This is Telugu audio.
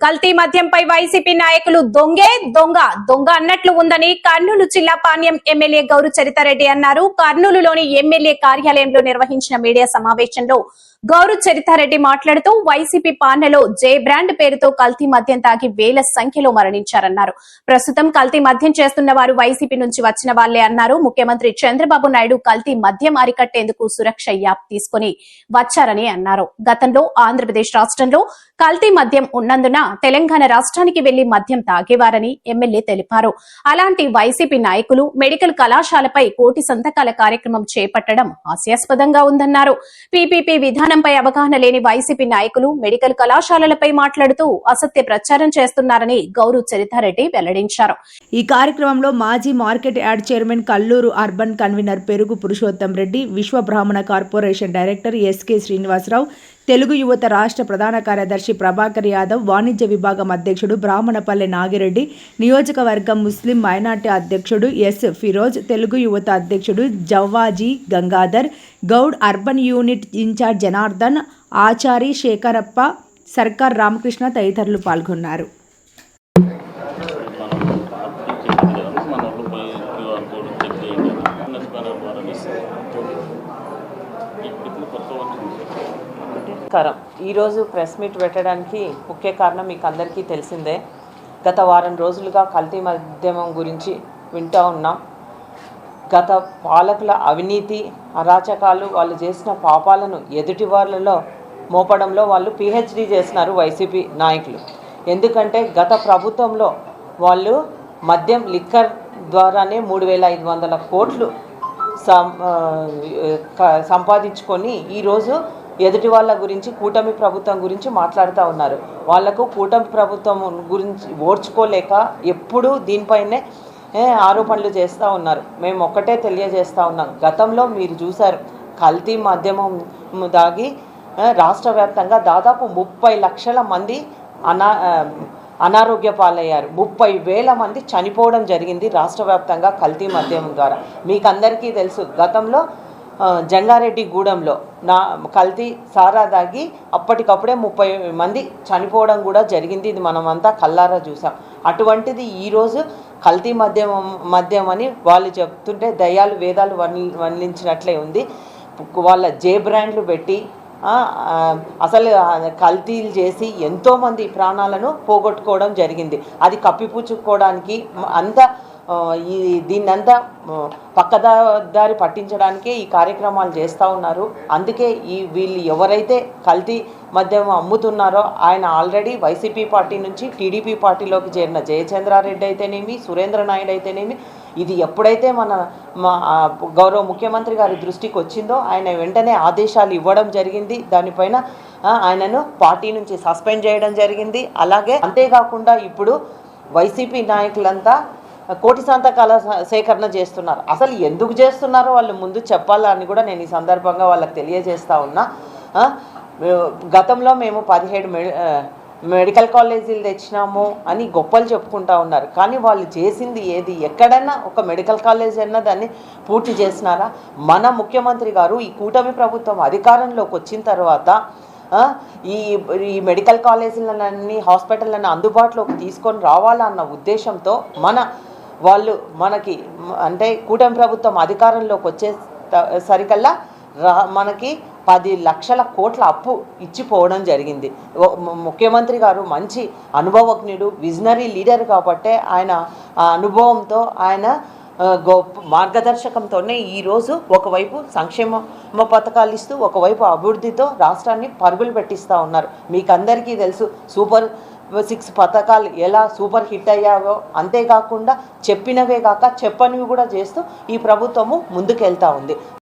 కల్తీ మద్యంపై వైసీపీ నాయకులు దొంగే దొంగ దొంగ అన్నట్లు ఉందని కర్నూలు జిల్లా పాణ్యం ఎమ్మెల్యే గౌరు చరితారెడ్డి అన్నారు. కర్నూలులోని ఎమ్మెల్యే కార్యాలయంలో నిర్వహించిన మీడియా సమావేశంలో గౌరు చరితారెడ్డి మాట్లాడుతూ వైసీపీ పాలనలో జే బ్రాండ్ పేరుతో కల్తీ మద్యం తాగి వేల సంఖ్యలో మరణించారన్నారు. ప్రస్తుతం కల్తీ మద్యం చేస్తున్న వారు వైసీపీ నుంచి వచ్చిన వాళ్ళే అన్నారు. ముఖ్యమంత్రి చంద్రబాబు నాయుడు కల్తీ మద్యం అరికట్టేందుకు సురక్ష యాప్ తీసుకుని వచ్చారని అన్నారు. గతంలో ఆంధ్రప్రదేశ్ రాష్ట్రంలో కల్తీ మద్యం ఉన్నందున తెలంగాణ రాష్ట్రానికి వెళ్ళి మద్యం తాగేవారని ఎమ్మెల్యే తెలిపారు. అలాంటి వైసీపీ నాయకులు మెడికల్ కళాశాలపై కోటి సంతకాల కార్యక్రమం చేపట్టడం హాస్యాస్పదంగా ఉందన్నారు. పీపీపీ విధానంపై అవగాహన లేని వైసీపీ నాయకులు మెడికల్ కళాశాలలపై మాట్లాడుతూ అసత్య ప్రచారం చేస్తున్నారని గౌరు చరితారెడ్డి వెల్లడించారు. ఈ కార్యక్రమంలో మాజీ market yard chairman Kallur urban convenor Perugu Purushottam Reddy Vishwa Brahmana corporation director SK Srinivasarao Telugu Yuvatha రాష్ట్ర ప్రధాన కార్యదర్శి ప్రభాకర్ యాదవ్ వాణిజ్య విభాగం అధ్యక్షుడు బ్రాహ్మణపల్లె నాగిరెడ్డి నియోజకవర్గం ముస్లిం మైనార్టీ అధ్యక్షుడు ఎస్ ఫిరోజ్ తెలుగు యువత అధ్యక్షుడు Javvaji Gangadhar Goud urban unit incharge Janardhan Achari Sekharappa Sarkar Ramakrishna తదితరులు పాల్గొన్నారు మన ఊళ్ళో పోయి క్యూఆర్ కోడ్ చెక్ చేయండి అన్న స్కానర్ ద్వారా ఇస్తారు ఇప్పుడు కొత్త వచ్చింది నమస్కారం. ఈరోజు ప్రెస్ మీట్ పెట్టడానికి ముఖ్య కారణం మీకు అందరికీ తెలిసిందే. గత వారం రోజులుగా కల్తీ మాధ్యమం గురించి వింటూ ఉన్నాం. గత పాలకుల అవినీతి అరాచకాలు వాళ్ళు చేసిన పాపాలను ఎదుటి వాళ్ళలో మోపడంలో వాళ్ళు పిహెచ్డి చేసినారు వైసీపీ నాయకులు. ఎందుకంటే గత ప్రభుత్వంలో వాళ్ళు మద్యం లిక్కర్ ద్వారానే మూడు వేల ఐదు వందల కోట్లు సం సంపాదించుకొని ఈరోజు ఎదుటి వాళ్ళ గురించి కూటమి ప్రభుత్వం గురించి మాట్లాడుతూ ఉన్నారు. వాళ్ళకు కూటమి ప్రభుత్వం గురించి ఓర్చుకోలేక ఎప్పుడూ దీనిపైనే ఆరోపణలు చేస్తూ ఉన్నారు. మేము ఒక్కటే తెలియజేస్తూ ఉన్నాం. గతంలో మీరు చూశారు కల్తీ మాధ్యమం దాగి రాష్ట్ర వ్యాప్తంగా దాదాపు ముప్పై లక్షల మంది అనా అనారోగ్య పాలయ్యారు. ముప్పై వేల మంది చనిపోవడం జరిగింది రాష్ట్ర వ్యాప్తంగా కల్తీ మద్యం ద్వారా. మీకు అందరికీ తెలుసు గతంలో జంగారెడ్డి గూడెంలో నా కల్తీ సారా దాగి అప్పటికప్పుడే ముప్పై మంది చనిపోవడం కూడా జరిగింది. ఇది మనమంతా కల్లారా చూసాం. అటువంటిది ఈరోజు కల్తీ మద్యం మద్యం అని వాళ్ళు చెప్తుంటే దయాలు వేదాలు వర్ణి వర్ణించినట్లే ఉంది. వాళ్ళ జే బ్రాండ్లు పెట్టి అసలు కల్తీలు చేసి ఎంతోమంది ప్రాణాలను పోగొట్టుకోవడం జరిగింది. అది కప్పిపుచ్చుకోవడానికి అంత అంతా ఈ దీన్నంతా పక్కదారి పట్టించడానికే ఈ కార్యక్రమాలు చేస్తూ ఉన్నారు. అందుకే ఈ వీళ్ళు ఎవరైతే కల్తీ మద్యం అమ్ముతున్నారో ఆయన ఆల్రెడీ వైసీపీ పార్టీ నుంచి టీడీపీ పార్టీలోకి చేరిన జయచంద్రారెడ్డి అయితేనేమి సురేంద్ర నాయుడు అయితేనేమి ఇది ఎప్పుడైతే మన మా గౌరవ ముఖ్యమంత్రి గారి దృష్టికి వచ్చిందో ఆయన వెంటనే ఆదేశాలు ఇవ్వడం జరిగింది. దానిపైన ఆయనను పార్టీ నుంచి సస్పెండ్ చేయడం జరిగింది. అలాగే అంతేకాకుండా ఇప్పుడు వైసీపీ నాయకులంతా కోటి సంతకాల సేకరణ చేస్తున్నారు. అసలు ఎందుకు చేస్తున్నారో వాళ్ళు ముందు చెప్పాలని కూడా నేను ఈ సందర్భంగా వాళ్ళకి తెలియజేస్తా ఉన్నా. గతంలో మేము పదిహేడు మెడికల్ కాలేజీలు తెచ్చినాము అని గొప్పలు చెప్పుకుంటా ఉన్నారు. కానీ వాళ్ళు చేసింది ఏది? ఎక్కడైనా ఒక మెడికల్ కాలేజ్ అన్న దాన్ని పూర్తి చేసినారా? మన ముఖ్యమంత్రి గారు ఈ కూటమి ప్రభుత్వం అధికారంలోకి వచ్చిన తర్వాత ఈ ఈ మెడికల్ కాలేజీలన్నీ హాస్పిటళ్ళని అందుబాటులోకి తీసుకొని రావాలన్న ఉద్దేశంతో మన వాళ్ళు మనకి అంటే కూటమి ప్రభుత్వం అధికారంలోకి వచ్చే సరికల్లా రా మనకి పది లక్షల కోట్ల అప్పు ఇచ్చిపోవడం జరిగింది. ముఖ్యమంత్రి గారు మంచి అనుభవజ్ఞుడు విజనరీ లీడర్ కాబట్టే ఆయన ఆ అనుభవంతో ఆయన గొప్ప మార్గదర్శకంతోనే ఈరోజు ఒకవైపు సంక్షేమ పథకాలు ఇస్తూ ఒకవైపు అభివృద్ధితో రాష్ట్రాన్ని పరుగులు పెట్టిస్తూ ఉన్నారు. మీకు అందరికీ తెలుసు సూపర్ సిక్స్ పథకాలు ఎలా సూపర్ హిట్ అయ్యావో అంతేకాకుండా చెప్పినవే కాక చెప్పనివి కూడా చేస్తూ ఈ ప్రభుత్వము ముందుకెళ్తూ ఉంది.